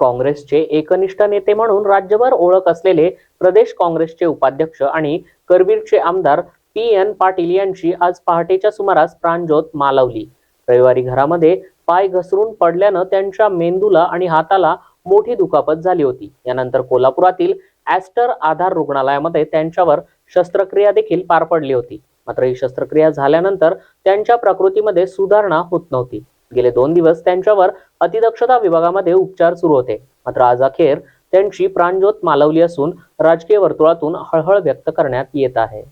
काँग्रेसचे एकनिष्ठ नेते म्हणून राज्यभर ओळख असलेले प्रदेश काँग्रेसचे उपाध्यक्ष आणि करवीरचे आमदार पी एन पाटील यांची आज पहाटेच्या सुमारास प्राणज्योत मालवली. रविवारी घरामध्ये पाय घसरून पडल्यानं त्यांच्या मेंदूला आणि हाताला मोठी दुखापत झाली होती. यानंतर कोल्हापुरातील ऍस्टर आधार रुग्णालयामध्ये त्यांच्यावर शस्त्रक्रिया देखील पार पडली होती. मात्र ही शस्त्रक्रिया झाल्यानंतर त्यांच्या प्रकृतीमध्ये सुधारणा होत नव्हती. गेले दोन दिवस त्यांच्यावर अतिदक्षता विभागामध्ये उपचार सुरू होते. मात्र आज अखेर त्यांची प्राणज्योत मालवली असून राजकीय वर्तुळातून हळहळ व्यक्त करण्यात येत आहे.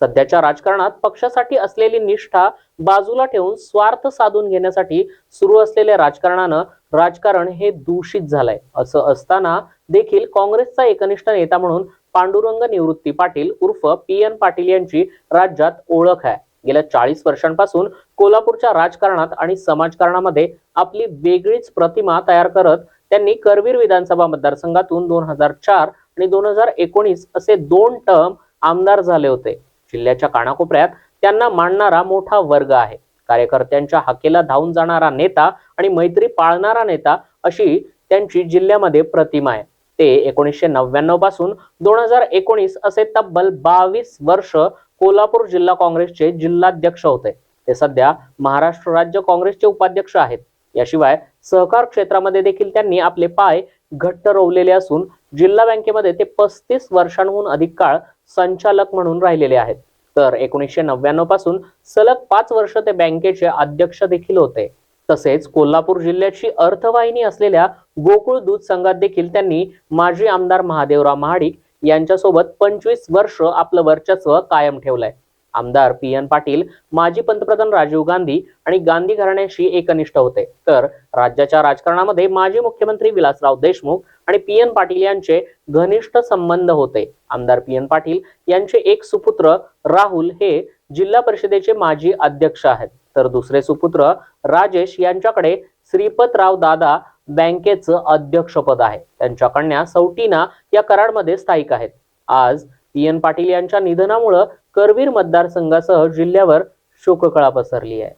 सध्याच्या राजकारणात पक्षासाठी असलेली निष्ठा बाजूला ठेवून स्वार्थ साधून घेण्यासाठी सुरू असलेल्या राजकारणानं राजकारण हे दूषित झालंय. असं असताना देखील काँग्रेसचा एकनिष्ठ नेता म्हणून पांडुरंग निवृत्ती पाटील उर्फ पी एन पाटील यांची राज्यात ओळख आहे. गेल्या चाळीस वर्षांपासून कोल्हापूरच्या राजकारणात आणि समाजकारणामध्ये आपली वेगळीच प्रतिमा तयार करत त्यांनी करवीर विधानसभा मतदारसंघातून दोन हजार चार आणि दोन हजार एकोणीस असे दोन टर्म आमदार झाले होते. जिल्ह्याच्या कानाकोपऱ्यात त्यांना मांडणारा मोठा वर्ग आहे. कार्यकर्त्यांच्या हाकेला धावून जाणारा नेता आणि मैत्री पाळणारा नेता अशी त्यांची जिल्ह्यामध्ये प्रतिमा आहे. ते एकोणीसशे नव्याण्णवपासून दोन हजार एकोणीस असे तब्बल बावीस वर्ष कोल्हापूर जिल्हा काँग्रेसचे जिल्हाध्यक्ष होते. ते सध्या महाराष्ट्र राज्य काँग्रेसचे उपाध्यक्ष आहेत. याशिवाय सहकार क्षेत्रामध्ये देखील त्यांनी आपले पाय घट्ट रोवलेले असून जिल्हा बँकेमध्ये ते पस्तीस वर्षांहून अधिक काळ संचालक म्हणून राहिलेले आहेत. तर एकोणीसशे नव्याण्णवपासून सलग पाच वर्ष ते बँकेचे अध्यक्ष देखील होते. तसेच कोल्हापूर जिल्ह्याची अर्थवाहिनी असलेल्या गोकुळ दूध संघात देखील त्यांनी माजी आमदार महादेवराव महाडिक यांच्यासोबत पंचवीस वर्ष आपलं वर्चस्व कायम ठेवलंय. आमदार पी एन पाटील माजी पंतप्रधान राजीव गांधी आणि गांधी घराण्याशी एकनिष्ठ होते. तर राज्याच्या राजकारणामध्ये माजी मुख्यमंत्री विलासराव देशमुख आणि पी एन पाटील यांचे घनिष्ठ संबंध होते. आमदार पी एन पाटील यांचे एक सुपुत्र राहुल हे जिल्हा परिषदेचे माजी अध्यक्ष आहेत. तर दुसरे सुपुत्र राजेश यांच्याकडे श्रीपतराव दादा बँकेचं अध्यक्षपद आहे. त्यांच्या कन्या सौटीना या कराडमध्ये स्थायिक आहेत. आज पी एन पाटील यांच्या निधनामुळं करवीर मतदारसंघासह जिल्ह्यावर शोककळा पसरली आहे.